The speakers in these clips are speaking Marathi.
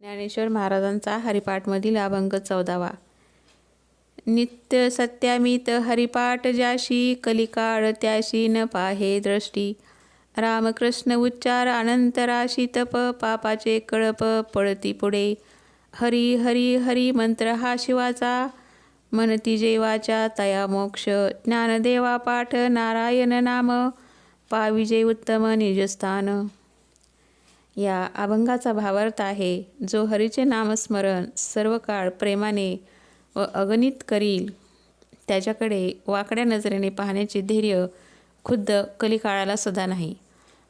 ज्ञानेश्वर महाराजांचा हरिपाठमधील अभंग चौदावा. नित्य सत्यामित हरिपाठ ज्याशी कलिकाळ त्याशी न पाहे दृष्टी. रामकृष्ण उच्चार अनंतराशी तप पापाचे कळप पळती पुढे. हरी हरी हरी मंत्र हा शिवाचा. मनती जेवाच्या तया मोक्ष. ज्ञानदेवा पाठ नारायण नाम. पाविजे उत्तम निजस्थान. या अभंगाचा भावार्थ आहे जो हरीचे नामस्मरण सर्व काळ प्रेमाने व अगणित करील. त्याच्याकडे वाकड्या नजरेने पाहण्याचे धैर्य खुद्द कलिकाळाला सुद्धा नाही.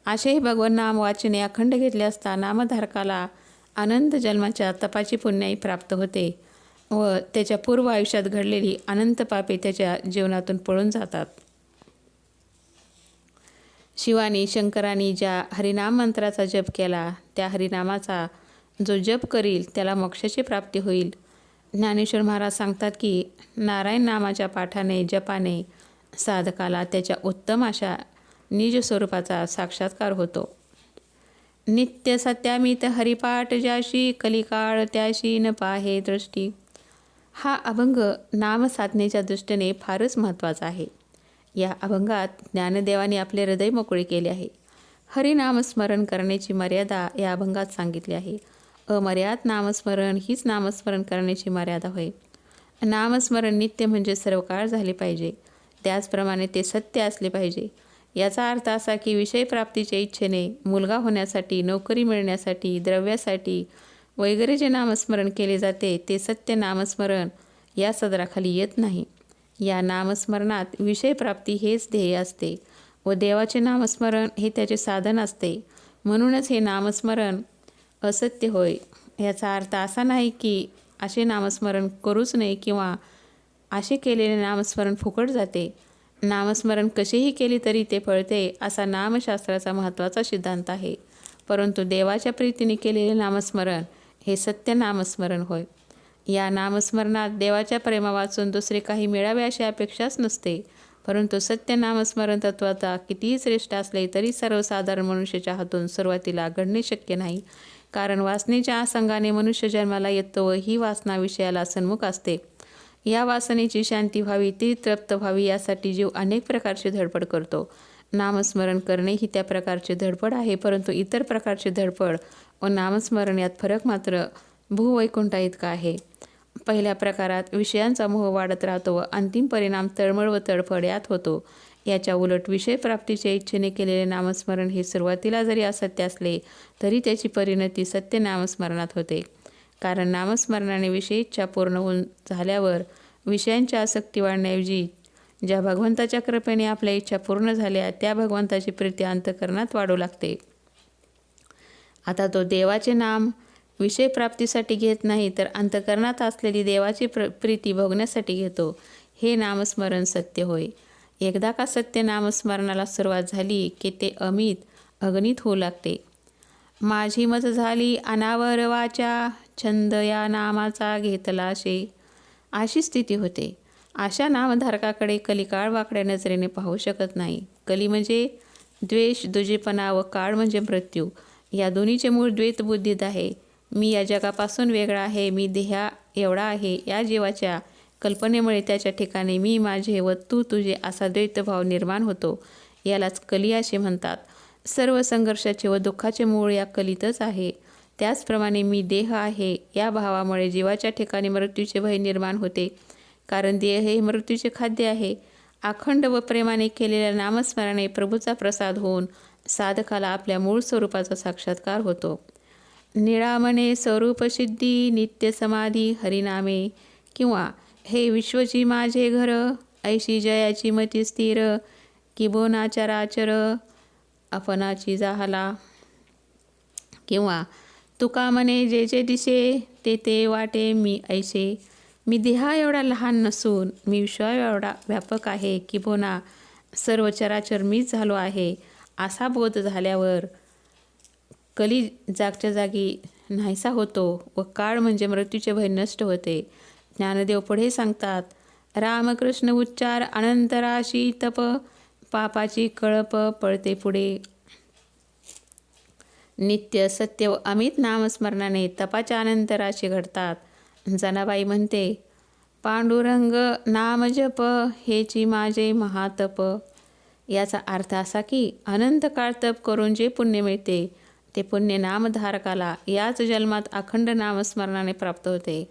असेही भगवान नाम वाचने अखंड घेतले असता नामधारकाला अनंत जन्माच्या तपाची पुण्याई प्राप्त होते व त्याच्या पूर्व आयुष्यात घडलेली अनंत पापे त्याच्या जीवनातून पळून जातात. शिवानी शंकराने ज्या हरिनाम मंत्राचा जप केला त्या हरिनामाचा जो जप करील त्याला मोक्षाची प्राप्ती होईल. ज्ञानेश्वर महाराज सांगतात की नारायण नामाच्या पाठाने जपाने साधकाला त्याच्या उत्तम अशा निज स्वरूपाचा साक्षात्कार होतो. नित्य सत्यामित हरिपाठ ज्याशी कलिकाळ त्याशी न पाहे दृष्टी. हा अभंग नाम साधनेच्या दृष्टीने फारच महत्त्वाचा आहे. या अभंगात ज्ञानदेवाने आपले हृदय मोकळे केले आहे. हरिनामस्मरण करण्याची मर्यादा या अभंगात सांगितली आहे. अमर्याद नामस्मरण हीच नामस्मरण करण्याची मर्यादा होय. नामस्मरण नित्य म्हणजे सर्व काळ झाले पाहिजे. त्याचप्रमाणे ते सत्य असले पाहिजे. याचा अर्थ असा की विषयप्राप्तीच्या इच्छेने मुलगा होण्यासाठी नोकरी मिळण्यासाठी द्रव्यासाठी वगैरे जे नामस्मरण केले जाते ते सत्य नामस्मरण या सदराखाली येत नाही. या नामस्मरणात विषयप्राप्ती हेच ध्येय असते व देवाचे नामस्मरण हे त्याचे साधन असते. म्हणूनच हे नामस्मरण असत्य होय. याचा अर्थ असा नाही की असे नामस्मरण करूच नये किंवा असे केलेले नामस्मरण फुकट जाते. नामस्मरण कसेही केले तरी ते फळते असा नामशास्त्राचा महत्त्वाचा सिद्धांत आहे. परंतु देवाच्या प्रीतीने केलेले नामस्मरण हे सत्य नामस्मरण होय. या नामस्मरणात देवाच्या प्रेमा वाचून दुसरे काही मिळावे अशी अपेक्षाच नसते. परंतु सत्य नामस्मरण तत्वाचा कितीही श्रेष्ठ असले तरी सर्वसाधारण मनुष्याच्या हातून सुरुवातीला घडणे शक्य नाही. कारण वासनेच्या आसंगाने मनुष्य जन्माला येतो व ही वासना विषयाला सन्मुख असते. या वासनेची शांती व्हावी ती तृप्त व्हावी यासाठी जीव अनेक प्रकारची धडपड करतो. नामस्मरण करणे ही त्या प्रकारची धडपड आहे परंतु इतर प्रकारची धडपड व नामस्मरण यात फरक मात्र भूवैकुंठा इतका आहे. पहिल्या प्रकारात विषयांचा मोह वाढत राहतो व अंतिम परिणाम तळमळ व तडफड यात होतो. याच्या उलट विषयप्राप्तीच्या इच्छेने केलेले नामस्मरण हे सुरुवातीला जरी असत्य असले तरी त्याची परिणती सत्य नामस्मरणात होते. कारण नामस्मरणाने विषय इच्छा पूर्ण होऊन झाल्यावर विषयांची आसक्ती वाढण्याऐवजी ज्या भगवंताच्या कृपेने आपल्या इच्छा पूर्ण झाल्या त्या भगवंताची प्रीती अंतकरणात वाढू लागते. आता तो देवाचे नाम विषय प्राप्तीसाठी घेत नाही तर अंतकरणात असलेली देवाची प्र प्रीती भोगण्यासाठी घेतो. हे नामस्मरण सत्य होय. एकदा का सत्य नामस्मरणाला सुरुवात झाली की ते अमित अग्नित होऊ लागते. माझी मत झाली अनावर वाचा छंद या नामाचा घेतला शे. अशी स्थिती होते. अशा नामधारकाकडे कलिकाळ वाकड्या नजरेने पाहू शकत नाही. कली म्हणजे द्वेष दुजेपणा व काळ म्हणजे मृत्यू. या दोन्हीचे मूळ द्वैतबुद्धीत आहे. मी या जगापासून वेगळा आहे मी देहा एवढा आहे या जीवाच्या कल्पनेमुळे त्याच्या ठिकाणी मी माझे व तू तुझे असा द्वैतभाव निर्माण होतो यालाच कली असे म्हणतात. सर्व संघर्षाचे व दुःखाचे मूळ या कलीतच आहे. त्याचप्रमाणे मी देह आहे या भावामुळे जीवाच्या ठिकाणी मृत्यूचे भय निर्माण होते कारण देह हे मृत्यूचे खाद्य आहे. अखंड व प्रेमाने केलेल्या नामस्मरणे प्रभूचा प्रसाद होऊन साधकाला आपल्या मूळ स्वरूपाचा साक्षात्कार होतो. निळामणे स्वरूपसिद्धी नित्य समाधी हरिनामे किंवा हे विश्वची माझे घर ऐशी जयाची मती स्थिर किबोनाचराचर अपनाची जाहला किंवा तुका म्हणे जे जे दिसे ते ते वाटे मी ऐसे मी देहा एवढा लहान नसून मी विश्वा एवढा व्यापक आहे किंबोना सर्व चराचर मीच झालो आहे असा बोध झाल्यावर कली जागच्या जागी नाहीसा होतो व काळ म्हणजे मृत्यूचे भय नष्ट होते. ज्ञानदेव पुढे सांगतात रामकृष्ण उच्चार अनंतराशी तप पापाची कळप पळते पुढे. नित्य सत्य व अमित नामस्मरणाने तपाच्या अनंतराशी घडतात. जनाबाई म्हणते पांडुरंग नाम जप हेची माझे महातप. याचा अर्थ असा की अनंत काळ तप करून जे पुण्य मिळते ते पुण्य नामधारकाला याच जन्मात अखंड नामस्मरणाने प्राप्त होते.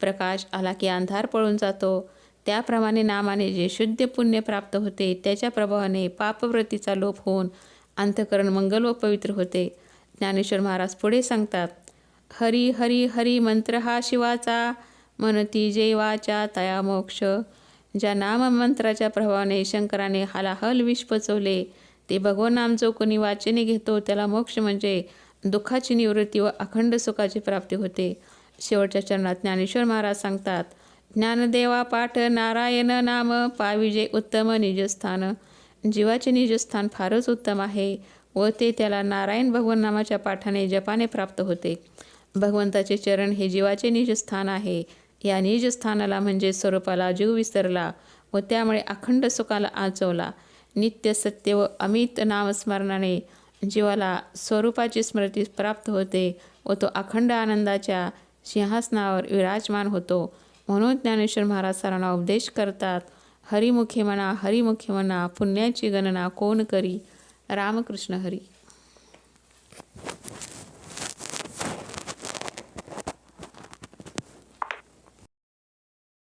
प्रकाश आला की अंधार पळून जातो. त्याप्रमाणे नामाने जे शुद्ध पुण्य प्राप्त होते त्याच्या प्रभावाने पापवृत्तीचा लोप होऊन अंतकरण मंगल व पवित्र होते. ज्ञानेश्वर महाराज पुढे सांगतात हरी हरी हरी मंत्र हा शिवाचा मनती जेवाच्या तया मोक्ष. ज्या नाममंत्राच्या प्रभावाने शंकराने हलाहल विष पचवले ते भगवान नाम जो कोणी वाचने घेतो त्याला मोक्ष म्हणजे दुःखाची निवृत्ती व अखंड सुखाची प्राप्ती होते. शेवटच्या चरणात ज्ञानेश्वर महाराज सांगतात ज्ञानदेवा पाठ नारायण नाम पाविजे उत्तम निजस्थान. जीवाचे निजस्थान फारच उत्तम आहे व ते त्याला नारायण भगवान नामाच्या पाठाने जपाने प्राप्त होते. भगवंताचे चरण हे जीवाचे निजस्थान आहे. या निजस्थानाला म्हणजे स्वरूपाला जीव विसरला व त्यामुळे अखंड सुखाला आचवला. नित्य सत्य व अमित नामस्मरणाने जीवाला स्वरूपाची स्मृती प्राप्त होते व तो अखंड आनंदाच्या सिंहासनावर विराजमान होतो. म्हणून ज्ञानेश्वर महाराज सरांना उपदेश करतात हरिमुखे म्हणा हरिमुखे म्हणा पुण्याची गणना कोण करी? रामकृष्ण हरी.